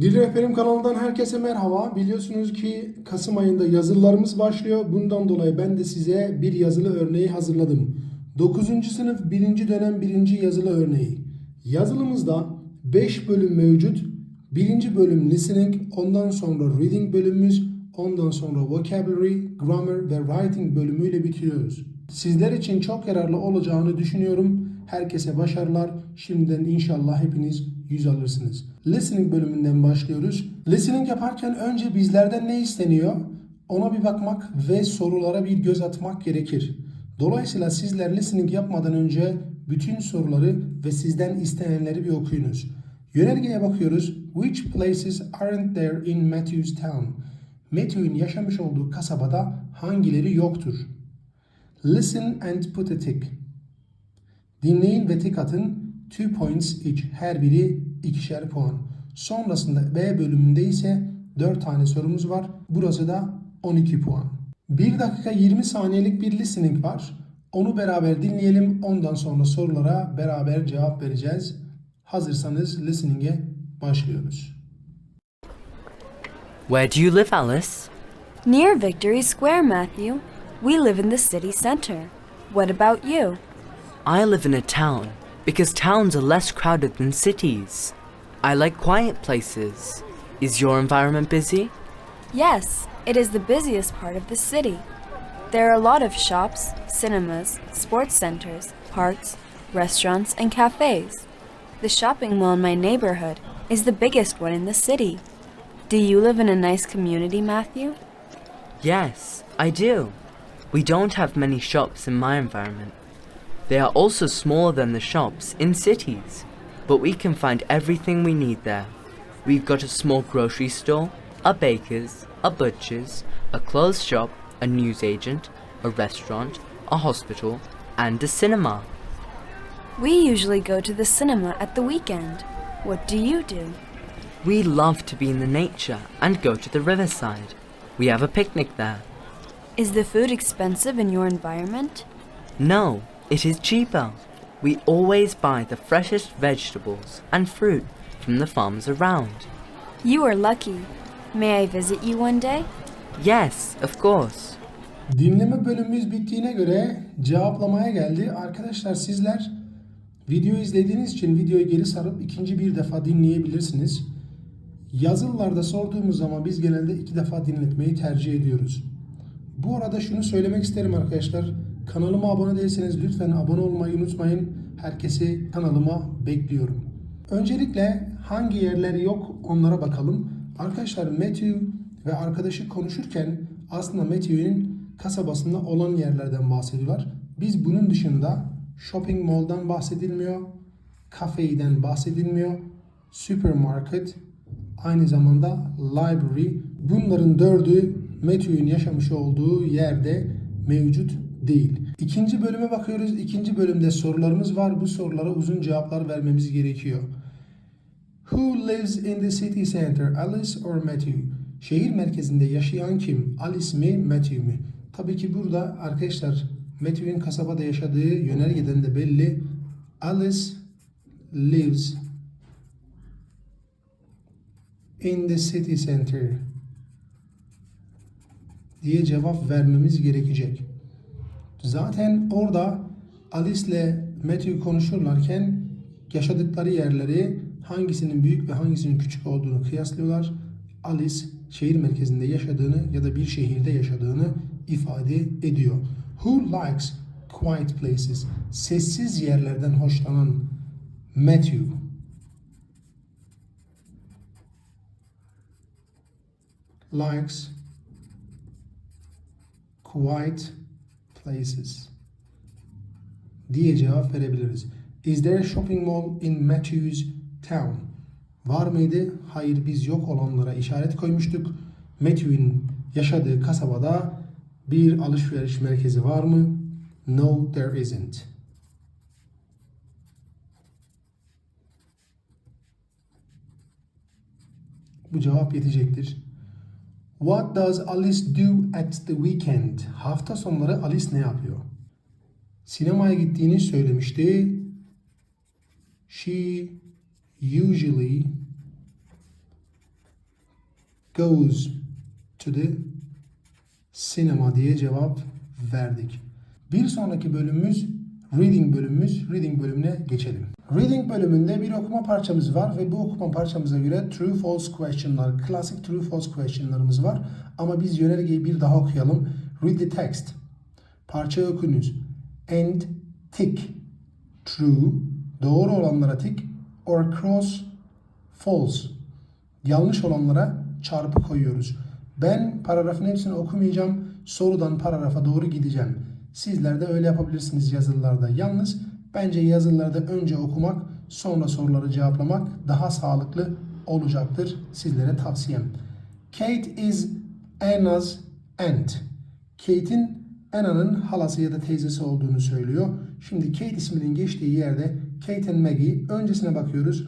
Dil Rehberim kanalından herkese merhaba. Biliyorsunuz ki Kasım ayında yazılılarımız başlıyor. Bundan dolayı ben de size bir yazılı örneği hazırladım. 9. sınıf 1. dönem 1. yazılı örneği. Yazılımızda 5 bölüm mevcut. 1. bölüm listening, ondan sonra reading bölümümüz, ondan sonra vocabulary, grammar ve writing bölümüyle bitiriyoruz. Sizler için çok yararlı olacağını düşünüyorum. Herkese başarılar. Şimdiden inşallah hepiniz yüz alırsınız. Listening bölümünden başlıyoruz. Listening yaparken önce bizlerden ne isteniyor? Ona bir bakmak ve sorulara bir göz atmak gerekir. Dolayısıyla sizler listening yapmadan önce bütün soruları ve sizden istenenleri bir okuyunuz. Yönergeye bakıyoruz. Which places aren't there in Matthew's town? Matthew'in yaşamış olduğu kasabada hangileri yoktur? Listen and put a tick. Dinleyin ve tik atın. Two points each. Her biri ikişer puan. Sonrasında B bölümünde ise 4 tane sorumuz var. Burası da 12 puan. 1 dakika 20 saniyelik bir listening var. Onu beraber dinleyelim. Ondan sonra sorulara beraber cevap vereceğiz. Hazırsanız listening'e başlıyoruz. Where do you live, Alice? Near Victory Square, Matthew. We live in the city center. What about you? I live in a town because towns are less crowded than cities. I like quiet places. Is your environment busy? Yes, it is the busiest part of the city. There are a lot of shops, cinemas, sports centers, parks, restaurants, and cafes. The shopping mall in my neighborhood is the biggest one in the city. Do you live in a nice community, Matthew? Yes, I do. We don't have many shops in my environment. They are also smaller than the shops in cities, but we can find everything we need there. We've got a small grocery store, a baker's, a butcher's, a clothes shop, a newsagent, a restaurant, a hospital, and a cinema. We usually go to the cinema at the weekend. What do you do? We love to be in the nature and go to the riverside. We have a picnic there. Is the food expensive in your environment? No, it is cheaper. We always buy the freshest vegetables and fruit from the farms around. You are lucky. May I visit you one day? Yes, of course. Dinleme bölümümüz bittiğine göre cevaplamaya geldi. Arkadaşlar sizler video izlediğiniz için videoyu geri sarıp ikinci bir defa dinleyebilirsiniz. Yazılılarda sorduğumuz zaman biz genelde iki defa dinletmeyi tercih ediyoruz. Bu arada şunu söylemek isterim arkadaşlar. Kanalıma abone değilseniz lütfen abone olmayı unutmayın. Herkesi kanalıma bekliyorum. Öncelikle hangi yerleri yok onlara bakalım. Arkadaşlar Matthew ve arkadaşı konuşurken aslında Matthew'in kasabasında olan yerlerden bahsediyorlar. Biz bunun dışında shopping mall'dan bahsedilmiyor, kafeden bahsedilmiyor, supermarket, aynı zamanda library. Bunların dördü Matthew'in yaşamış olduğu yerde mevcut değil. İkinci bölüme bakıyoruz. İkinci bölümde sorularımız var. Bu sorulara uzun cevaplar vermemiz gerekiyor. Who lives in the city center? Alice or Matthew? Şehir merkezinde yaşayan kim? Alice mi, Matthew mi? Tabii ki burada arkadaşlar Matthew'in kasabada yaşadığı yönergeden de belli. Alice lives in the city center diye cevap vermemiz gerekecek. Zaten orada Alice ile Matthew konuşurlarken yaşadıkları yerleri hangisinin büyük ve hangisinin küçük olduğunu kıyaslıyorlar. Alice şehir merkezinde yaşadığını ya da bir şehirde yaşadığını ifade ediyor. Who likes quiet places? Sessiz yerlerden hoşlanan Matthew. Likes quiet places diye cevap verebiliriz. Is there a shopping mall in Matthew's town? Var mıydı? Hayır biz yok olanlara işaret koymuştuk. Matthew'in yaşadığı kasabada bir alışveriş merkezi var mı? No there isn't. Bu cevap yetecektir. What does Alice do at the weekend? Hafta sonları Alice ne yapıyor? Sinemaya gittiğini söylemişti. She usually goes to the cinema diye cevap verdik. Bir sonraki bölümümüz reading bölümümüz. Reading bölümüne geçelim. Reading bölümünde bir okuma parçamız var ve bu okuma parçamıza göre true false question'lar, klasik true false question'larımız var. Ama biz yönergeyi bir daha okuyalım. Read the text. Parçayı okuyunuz. And tick. True. Doğru olanlara tick. Or cross false. Yanlış olanlara çarpı koyuyoruz. Ben paragrafın hepsini okumayacağım. Sorudan paragrafa doğru gideceğim. Sizler de öyle yapabilirsiniz yazılılarda. Yalnız bence yazılılarda önce okumak, sonra soruları cevaplamak daha sağlıklı olacaktır. Sizlere tavsiyem. Kate is Anna's aunt. Kate'in Anna'nın halası ya da teyzesi olduğunu söylüyor. Şimdi Kate isminin geçtiği yerde Kate and Maggie öncesine bakıyoruz.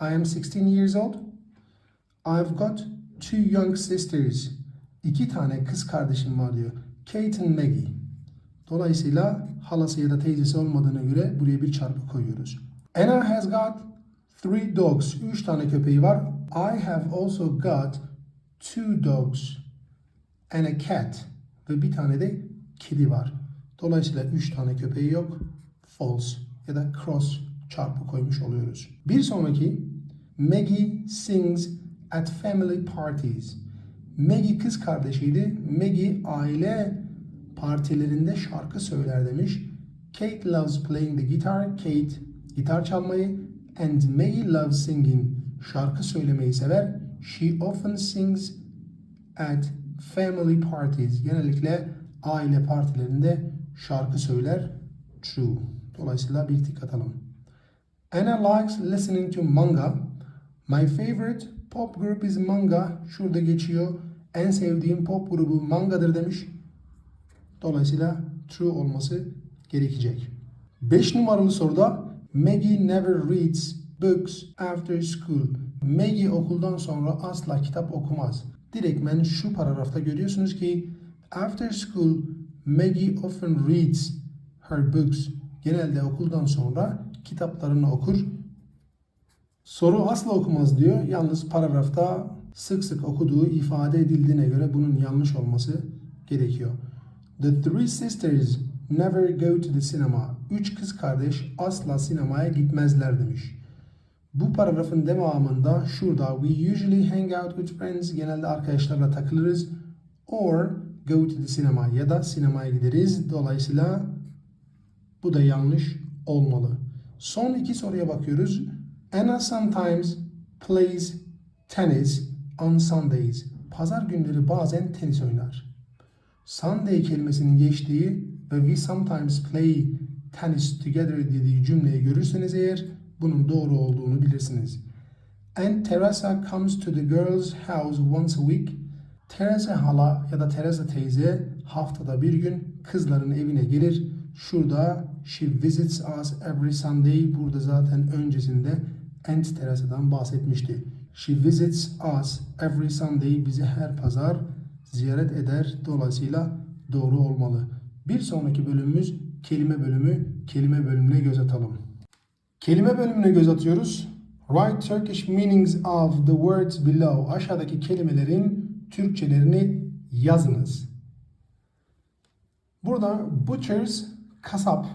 I am 16 years old. I've got two young sisters. İki tane kız kardeşim var diyor. Kate and Maggie. Dolayısıyla halası ya da teyzesi olmadığına göre buraya bir çarpı koyuyoruz. Anna has got three dogs. Üç tane köpeği var. I have also got two dogs and a cat. Ve bir tane de kedi var. Dolayısıyla üç tane köpeği yok. False ya da cross çarpı koymuş oluyoruz. Bir sonraki Maggie sings at family parties. Maggie kız kardeşiydi. Maggie aile partilerinde şarkı söyler demiş. Kate loves playing the guitar. Kate gitar çalmayı and Maggie loves singing. Şarkı söylemeyi sever. She often sings at family parties. Genellikle aile partilerinde şarkı söyler. True. Dolayısıyla bir tık atalım. Anna likes listening to manga. My favorite pop group is manga. Şurada geçiyor. En sevdiğim pop grubu mangadır demiş. Dolayısıyla true olması gerekecek. 5 numaralı soruda Maggie never reads books after school. Maggie okuldan sonra asla kitap okumaz. Direktmen şu paragrafta görüyorsunuz ki after school Maggie often reads her books. Genelde okuldan sonra kitaplarını okur. Soru asla okumaz diyor. Yalnız paragrafta sık sık okuduğu ifade edildiğine göre bunun yanlış olması gerekiyor. The three sisters never go to the cinema. Üç kız kardeş asla sinemaya gitmezler demiş. Bu paragrafın devamında şurada we usually hang out with friends genelde arkadaşlarla takılırız or go to the cinema ya da sinemaya gideriz. Dolayısıyla bu da yanlış olmalı. Son iki soruya bakıyoruz. Anna sometimes plays tennis on Sundays. Pazar günleri bazen tenis oynar. Sunday kelimesinin geçtiği ve we sometimes play tennis together dediği cümleyi görürseniz eğer bunun doğru olduğunu bilirsiniz. And Teresa comes to the girls' house once a week. Teresa hala ya da Teresa teyze haftada bir gün kızların evine gelir. Şurada she visits us every Sunday. Burada zaten öncesinde and Teresa'dan bahsetmişti. She visits us every Sunday. Bizi her pazar ziyaret eder. Dolayısıyla doğru olmalı. Bir sonraki bölümümüz kelime bölümü. Kelime bölümüne göz atalım. Kelime bölümüne göz atıyoruz. Write Turkish meanings of the words below. Aşağıdaki kelimelerin Türkçelerini yazınız. Burada butchers kasap.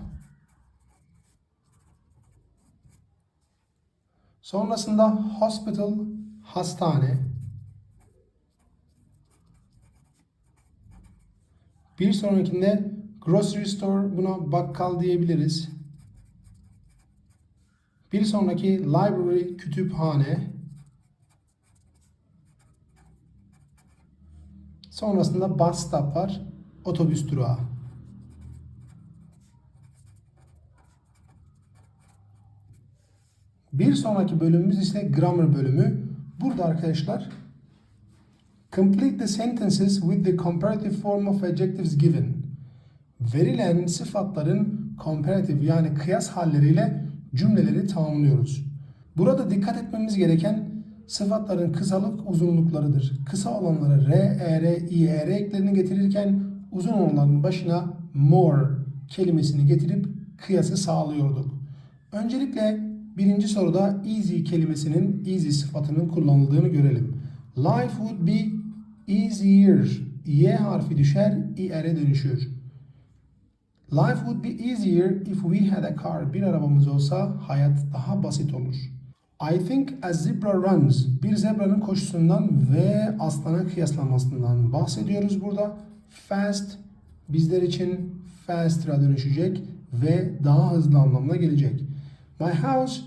Sonrasında hospital hastane. Bir sonrakinde grocery store buna bakkal diyebiliriz. Bir sonraki library kütüphane. Sonrasında bus stop var. Otobüs durağı. Bir sonraki bölümümüz ise grammar bölümü. Burada arkadaşlar complete the sentences with the comparative form of adjectives given. Verilen sıfatların comparative yani kıyas halleriyle cümleleri tamamlıyoruz. Burada dikkat etmemiz gereken sıfatların kısalık uzunluklarıdır. Kısa olanlara r, er, i, er eklerini getirirken uzun olanların başına more kelimesini getirip kıyası sağlıyorduk. Öncelikle birinci soruda easy kelimesinin easy sıfatının kullanıldığını görelim. Life would be Easier. Y harfi düşer, i'e dönüşür. Life would be easier if we had a car. Bir arabamız olsa hayat daha basit olur. I think a zebra runs. Bir zebranın koşusundan ve aslana kıyaslanmasından bahsediyoruz burada. Fast bizler için faster'a dönüşecek ve daha hızlı anlamına gelecek. My house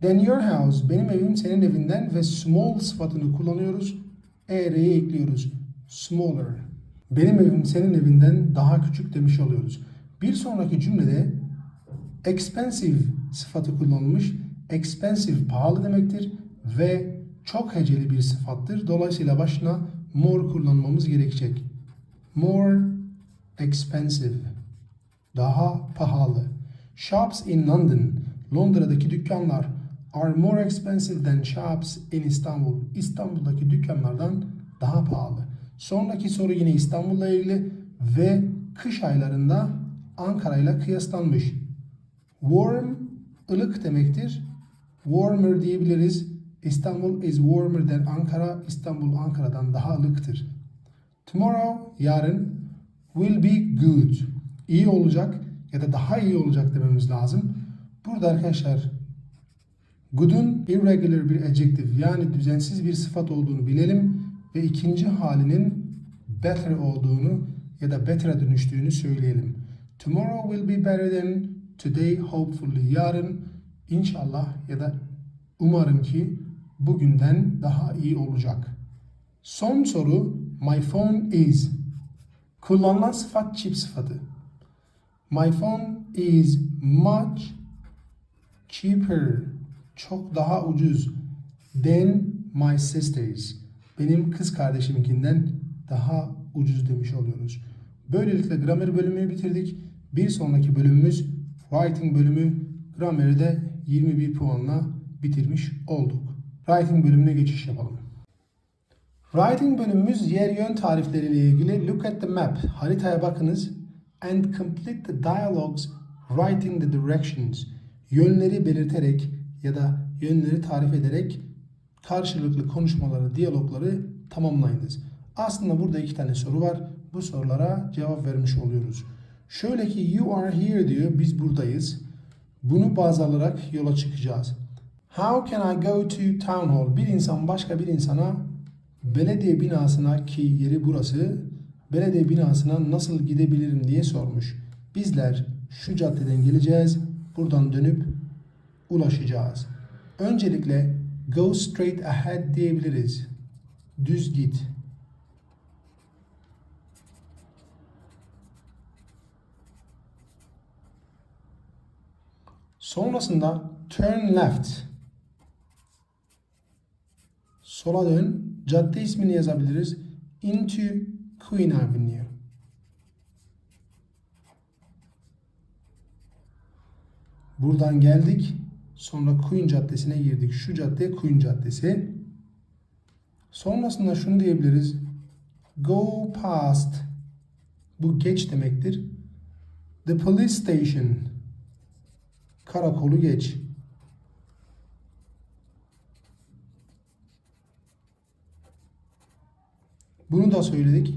Then your house, benim evim senin evinden ve small sıfatını kullanıyoruz. ER'ye ekliyoruz. Smaller. Benim evim senin evinden daha küçük demiş oluyoruz. Bir sonraki cümlede expensive sıfatı kullanılmış. Expensive pahalı demektir ve çok heceli bir sıfattır. Dolayısıyla başına more kullanmamız gerekecek. More expensive. Daha pahalı. Shops in London. Londra'daki dükkanlar are more expensive than shops in Istanbul. İstanbul'daki dükkanlardan daha pahalı. Sonraki soru yine İstanbul'la ilgili ve kış aylarında Ankara ile kıyaslanmış. Warm ılık demektir. Warmer diyebiliriz. İstanbul is warmer than Ankara. İstanbul Ankara'dan daha ılıktır. Tomorrow yarın will be good. İyi olacak ya da daha iyi olacak dememiz lazım. Burada arkadaşlar good'un irregular bir adjective yani düzensiz bir sıfat olduğunu bilelim ve ikinci halinin better olduğunu ya da better'a dönüştüğünü söyleyelim. Tomorrow will be better than today hopefully. Yarın inşallah ya da umarım ki bugünden daha iyi olacak. Son soru my phone is. Kullanılan sıfat çift sıfatı. My phone is much cheaper. Çok daha ucuz. Than my sister's. Benim kız kardeşiminkinden daha ucuz demiş oluyoruz. Böylelikle gramer bölümünü bitirdik. Bir sonraki bölümümüz writing bölümü. Grameri de 21 puanla bitirmiş olduk. Writing bölümüne geçiş yapalım. Writing bölümümüz yer yön tarifleriyle ilgili. Look at the map. Haritaya bakınız. And complete the dialogues writing the directions. Yönleri belirterek ya da yönleri tarif ederek karşılıklı konuşmaları, diyalogları tamamlayınız. Aslında burada iki tane soru var. Bu sorulara cevap vermiş oluyoruz. Şöyle ki you are here diyor. Biz buradayız. Bunu baz alarak yola çıkacağız. How can I go to town hall? Bir insan başka bir insana belediye binasına ki yeri burası belediye binasına nasıl gidebilirim diye sormuş. Bizler şu caddeden geleceğiz. Buradan dönüp ulaşacağız. Öncelikle go straight ahead diyebiliriz. Düz git. Sonrasında turn left. Sola dön. Cadde ismini yazabiliriz. Into Queen Avenue. Buradan geldik. Sonra Queen Caddesi'ne girdik. Şu cadde Queen Caddesi. Sonrasında şunu diyebiliriz. Go past. Bu geç demektir. The police station. Karakolu geç. Bunu da söyledik.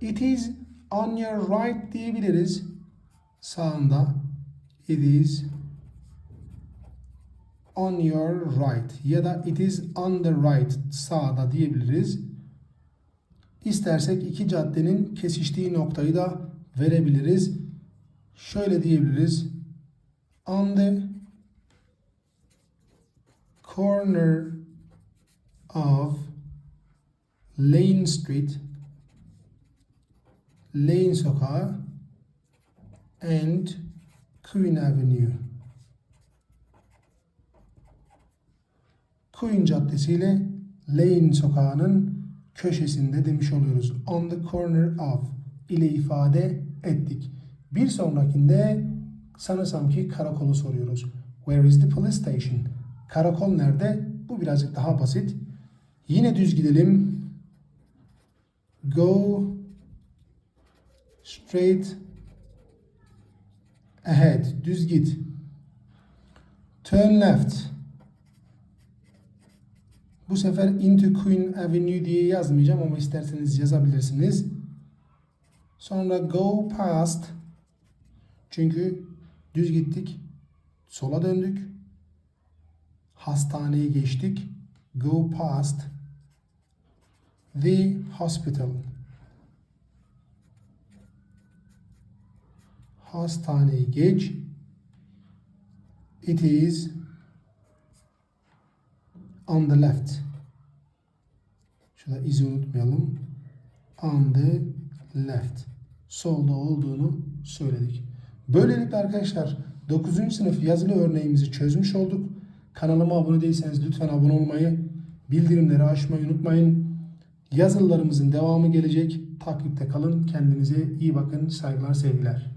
It is on your right diyebiliriz. Sağında. It is on your right ya da it is on the right sağda diyebiliriz. İstersek iki caddenin kesiştiği noktayı da verebiliriz. Şöyle diyebiliriz. On the corner of Lane Street Lane Sokağı and Queen Avenue. Queen Caddesi ile Lane Sokağı'nın köşesinde demiş oluyoruz. On the corner of ile ifade ettik. Bir sonrakinde sanırsam ki karakolu soruyoruz. Where is the police station? Karakol nerede? Bu birazcık daha basit. Yine düz gidelim. Go straight ahead. Düz git. Turn left. Bu sefer Into Queen Avenue diye yazmayacağım ama isterseniz yazabilirsiniz. Sonra go past. Çünkü düz gittik. Sola döndük. Hastaneye geçtik. Go past the hospital. Hastaneyi geç. It is on the left. Şurada izi unutmayalım. On the left. Solda olduğunu söyledik. Böylelikle arkadaşlar 9. sınıf yazılı örneğimizi çözmüş olduk. Kanalıma abone değilseniz lütfen abone olmayı, bildirimleri açmayı unutmayın. Yazılılarımızın devamı gelecek. Takipte kalın. Kendinize iyi bakın. Saygılar, sevgiler.